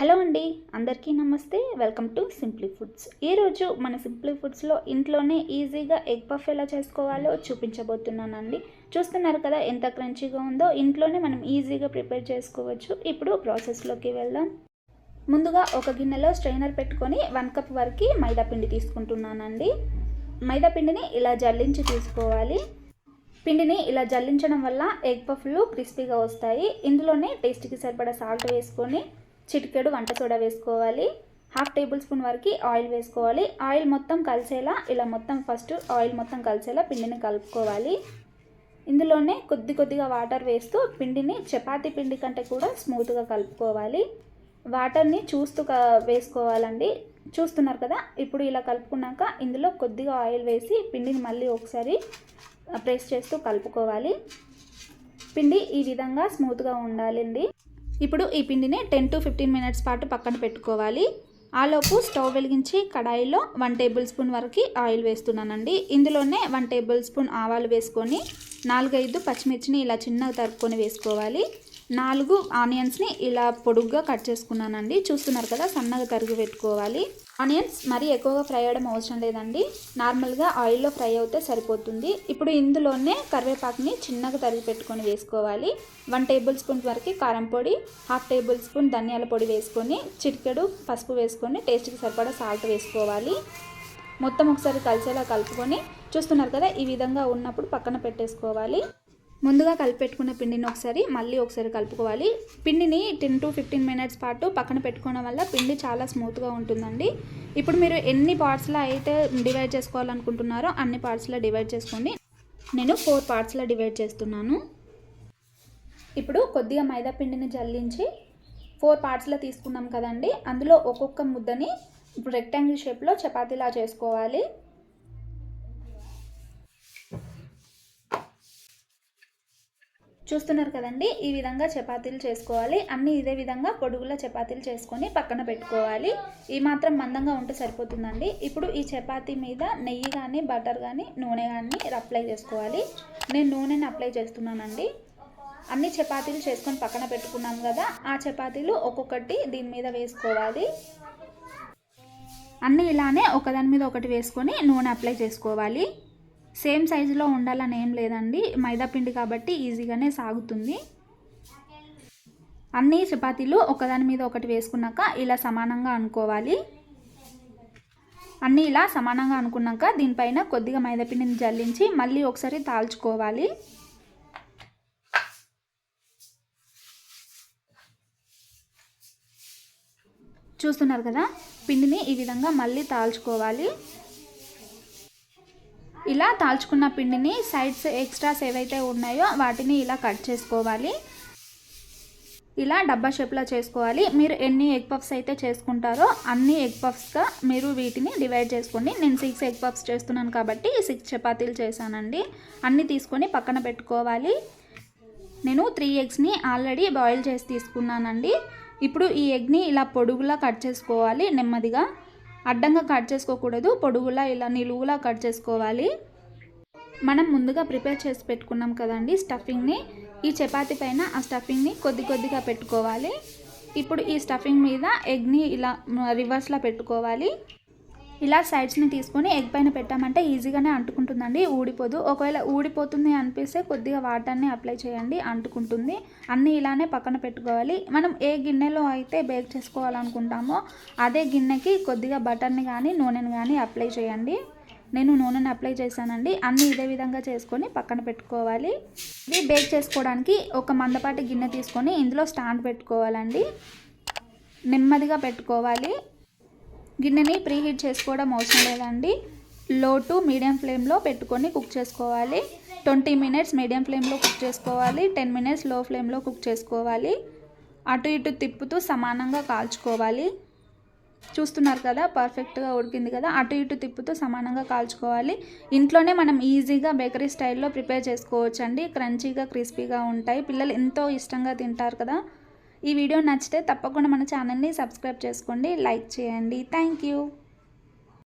Hello అండి అందరికీ నమస్తే. Welcome to simply foods. ఈరోజు మన సింప్లీ ఫుడ్స్లో ఇంట్లోనే ఈజీగా ఎగ్ పఫ్ ఎలా చేసుకోవాలో చూపించబోతున్నానండి. చూస్తున్నారు కదా ఎంత క్రంచీగా ఉందో ఇంట్లోనే మనం ఈజీగా ప్రిపేర్ చేసుకోవచ్చు. ఇప్పుడు ప్రాసెస్లోకి వెళ్దాం. ముందుగా ఒక గిన్నెలో స్ట్రైనర్ పెట్టుకొని వన్ కప్ వరకు మైదా పిండి తీసుకుంటున్నానండి. మైదా పిండిని ఇలా జల్లించి తీసుకోవాలి. పిండిని ఇలా జల్లించడం వల్ల ఎగ్ పఫ్లు క్రిస్పీగా వస్తాయి. ఇందులోనే టేస్ట్కి సరిపడా సాల్ట్ వేసుకొని చిటికెడు వంట సోడా వేసుకోవాలి. హాఫ్ టేబుల్ స్పూన్ వరకు ఆయిల్ వేసుకోవాలి. ఆయిల్ మొత్తం కలిసేలా ఇలా మొత్తం ఫస్ట్ ఆయిల్ మొత్తం కలిసేలా పిండిని కలుపుకోవాలి. ఇందులోనే కొద్ది కొద్దిగా వాటర్ వేస్తూ పిండిని చపాతీ పిండి కంటే కూడా స్మూత్గా కలుపుకోవాలి. వాటర్ని చూస్తూ వేసుకోవాలండి. చూస్తున్నారు కదా? ఇప్పుడు ఇలా కలుపుకున్నాక ఇందులో కొద్దిగా ఆయిల్ వేసి పిండిని మళ్ళీ ఒకసారి ప్రెస్ చేస్తూ కలుపుకోవాలి. పిండి ఈ విధంగా స్మూత్గా ఉండాలండి. ఇప్పుడు ఈ పిండిని టెన్ టు ఫిఫ్టీన్ మినిట్స్ పాటు పక్కన పెట్టుకోవాలి. ఆలోపు స్టవ్ వెలిగించి కడాయిలో వన్ టేబుల్ స్పూన్ వరకు ఆయిల్ వేస్తున్నానండి. ఇందులోనే వన్ టేబుల్ స్పూన్ ఆవాలు వేసుకొని నాలుగైదు పచ్చిమిర్చిని ఇలా చిన్నగా తరుపుకొని వేసుకోవాలి. నాలుగు ఆనియన్స్ని ఇలా పొడుగ్గా కట్ చేసుకున్నానండి. చూస్తున్నారు కదా సన్నగా తరిగి పెట్టుకోవాలి. ఆనియన్స్ మరీ ఎక్కువగా ఫ్రై అవ్వడం అవసరం లేదండి. నార్మల్గా ఆయిల్లో ఫ్రై అవుతే సరిపోతుంది. ఇప్పుడు ఇందులోనే కరివేపాకుని చిన్నగా తరిగి పెట్టుకొని వేసుకోవాలి. వన్ టేబుల్ స్పూన్ వరకు కారం పొడి హాఫ్ టేబుల్ స్పూన్ ధనియాల పొడి వేసుకొని చిటికెడు పసుపు వేసుకొని టేస్ట్కి సరిపడా సాల్ట్ వేసుకోవాలి. మొత్తం ఒకసారి కలిసేలా కలుపుకొని చూస్తున్నారు కదా ఈ విధంగా ఉన్నప్పుడు పక్కన పెట్టేసుకోవాలి. ముందుగా కలిపెట్టుకున్న పిండిని ఒకసారి మళ్ళీ ఒకసారి కలుపుకోవాలి. పిండిని టెన్ టు ఫిఫ్టీన్ మినిట్స్ పాటు పక్కన పెట్టుకోవడం వల్ల పిండి చాలా స్మూత్గా ఉంటుందండి. ఇప్పుడు మీరు ఎన్ని పార్ట్స్లో అయితే డివైడ్ చేసుకోవాలనుకుంటున్నారో అన్ని పార్ట్స్లో డివైడ్ చేసుకోండి. నేను ఫోర్ పార్ట్స్లో డివైడ్ చేస్తున్నాను. ఇప్పుడు కొద్దిగా మైదా పిండిని జల్లించి ఫోర్ పార్ట్స్లో తీసుకున్నాం కదండి. అందులో ఒక్కొక్క ముద్దని ఇప్పుడు రెక్టాంగిల్ షేప్లో చపాతీలా చేసుకోవాలి. చూస్తున్నారు కదండి ఈ విధంగా చపాతీలు చేసుకోవాలి. అన్నీ ఇదే విధంగా పొడుగులా చపాతీలు చేసుకొని పక్కన పెట్టుకోవాలి. ఈ మాత్రం మందంగా ఉంటే సరిపోతుందండి. ఇప్పుడు ఈ చపాతీ మీద నెయ్యి కానీ బటర్ కానీ నూనె కానీ అప్లై చేసుకోవాలి. నేను నూనెని అప్లై చేస్తున్నానండి. అన్ని చపాతీలు చేసుకొని పక్కన పెట్టుకున్నాం కదా ఆ చపాతీలు ఒక్కొక్కటి దీని మీద వేసుకోవాలి. అన్నీ ఇలానే ఒకదాని మీద ఒకటి వేసుకొని నూనె అప్లై చేసుకోవాలి. సేమ్ సైజులో ఉండాలని ఏం లేదండి. మైదాపిండి కాబట్టి ఈజీగానే సాగుతుంది. అన్ని చపాతీలు ఒకదాని మీద ఒకటి వేసుకున్నాక ఇలా సమానంగా అనుకోవాలి. అన్నీ ఇలా సమానంగా అనుకున్నాక దీనిపైన కొద్దిగా మైదాపిండిని జల్లించి మళ్ళీ ఒకసారి తాల్చుకోవాలి. చూస్తున్నారు కదా? పిండిని ఈ విధంగా మళ్ళీ తాల్చుకోవాలి. ఇలా తాల్చుకున్న పిండిని సైడ్స్ ఎక్స్ట్రాస్ ఏవైతే ఉన్నాయో వాటిని ఇలా కట్ చేసుకోవాలి. ఇలా డబ్బా షేప్లో చేసుకోవాలి. మీరు ఎన్ని ఎగ్ పఫ్స్ అయితే చేసుకుంటారో అన్ని ఎగ్ పఫ్స్గా మీరు వీటిని డివైడ్ చేసుకోండి. నేను సిక్స్ ఎగ్ పఫ్స్ చేస్తున్నాను కాబట్టి సిక్స్ చపాతీలు చేశానండి. అన్నీ తీసుకొని పక్కన పెట్టుకోవాలి. నేను త్రీ ఎగ్స్ని ఆల్రెడీ బాయిల్ చేసి తీసుకున్నానండి. ఇప్పుడు ఈ ఎగ్ని ఇలా పొడుగులా కట్ చేసుకోవాలి నెమ్మదిగా. అడ్డంగా కట్ చేసుకోకూడదు. పొడుగులా ఇలా నిలువులా కట్ చేసుకోవాలి. మనం ముందుగా ప్రిపేర్ చేసి పెట్టుకున్నాం కదండి స్టఫింగ్ని. ఈ చపాతి పైన ఆ స్టఫింగ్ని కొద్ది కొద్దిగా పెట్టుకోవాలి. ఇప్పుడు ఈ స్టఫింగ్ మీద ఎగ్ని ఇలా రివర్స్లో పెట్టుకోవాలి. ఇలా సైడ్స్ని తీసుకొని ఎగ్ పైన పెట్టామంటే ఈజీగానే అంటుకుంటుందండి. ఊడిపోదు. ఒకవేళ ఊడిపోతుంది అనిపిస్తే కొద్దిగా వాటర్ని అప్లై చేయండి. అంటుకుంటుంది. అన్నీ ఇలానే పక్కన పెట్టుకోవాలి. మనం ఏ గిన్నెలో అయితే బేక్ చేసుకోవాలనుకుంటామో అదే గిన్నెకి కొద్దిగా బటర్ని కానీ నూనెని కానీ అప్లై చేయండి. నేను నూనెని అప్లై చేశానండి. అన్నీ ఇదే విధంగా చేసుకొని పక్కన పెట్టుకోవాలి. ఇది బేక్ చేసుకోవడానికి ఒక మందపాటి గిన్నె తీసుకొని ఇందులో స్టాండ్ పెట్టుకోవాలండి. నెమ్మదిగా పెట్టుకోవాలి. గిన్నెని ప్రీహీట్ చేసుకోవడం అవసరం లేదండి. లో టు మీడియం ఫ్లేమ్లో పెట్టుకొని కుక్ చేసుకోవాలి. ట్వంటీ మినిట్స్ మీడియం ఫ్లేమ్లో కుక్ చేసుకోవాలి. టెన్ మినిట్స్లో ఫ్లేమ్లో కుక్ చేసుకోవాలి. అటు ఇటు తిప్పుతూ సమానంగా కాల్చుకోవాలి. చూస్తున్నారు కదా పర్ఫెక్ట్గా ఉడికింది కదా అటు ఇటు తిప్పుతూ సమానంగా కాల్చుకోవాలి. ఇంట్లోనే మనం ఈజీగా బేకరీ స్టైల్లో ప్రిపేర్ చేసుకోవచ్చు అండి క్రంచీగా క్రిస్పీగా ఉంటాయి. పిల్లలు ఎంతో ఇష్టంగా తింటారు కదా. ఈ వీడియో నచ్చితే తప్పకుండా మన ఛానల్ని సబ్స్క్రైబ్ చేసుకోండి లైక్ చేయండి. Thank you